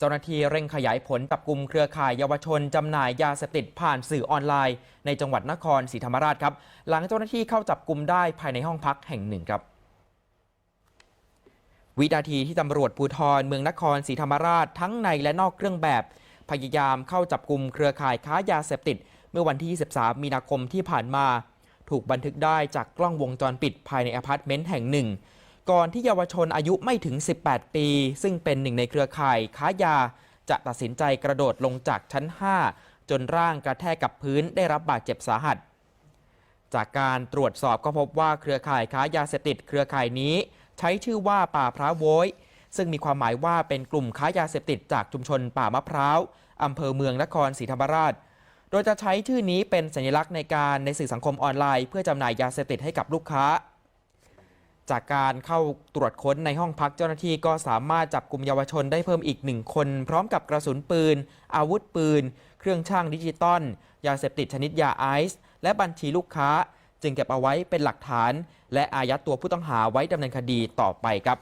เจ้าหน้าที่เร่งขยายผลจับกลุ่มเครือข่ายเยาวชนจำหน่ายยาเสพติดผ่านสื่อออนไลน์ ในจังหวัดนครศรีธรรมราชครับ หลังเจ้าหน้าที่เข้าจับกลุ่มได้ภายในห้องพักแห่งหนึ่งครับวินาทีที่ตำรวจภูธรเมืองนครศรีธรรมราชทั้งในและนอกเครื่องแบบ พยายามเข้าจับกลุ่มเครือข่ายค้ายาเสพติด เมื่อวันที่ 23 มีนาคมที่ผ่านมา ถูกบันทึกได้จากกล้องวงจรปิดภายในอพาร์ตเมนต์แห่งหนึ่ง ก่อนที่เยาวชนอายุไม่ถึง 18 ปี ซึ่งเป็นหนึ่งในเครือข่ายค้ายา จะตัดสินใจกระโดดลงจากชั้น 5 จนร่างกระแทกกับพื้นได้รับบาดเจ็บสาหัส จากการตรวจสอบก็พบว่าเครือข่ายค้ายาเสพติดเครือข่ายนี้ ใช้ชื่อว่าป่าพร้าวโวยซึ่งมีความหมายว่าเป็นกลุ่มค้ายาเสพติดจากชุมชนป่ามะพร้าวอำเภอเมืองนครศรีธรรมราช โดยจะใช้ชื่อนี้เป็นสัญลักษณ์ในการในสื่อสังคมออนไลน์ เพื่อจำหน่ายยาเสพติดให้กับลูกค้า จากการเข้าตรวจค้นในห้องพักเจ้าหน้าที่ก็สามารถจับกลุ่มเยาวชนได้เพิ่มอีกหนึ่งคน พร้อมกับกระสุนปืน อาวุธปืน เครื่องช่างดิจิตอลยาเสพติดชนิดยาไอซ์และบัญชีลูกค้า จึงเก็บเอาไว้เป็นหลักฐาน และอายัดตัวผู้ต้องหาไว้ดำเนินคดีต่อไปครับ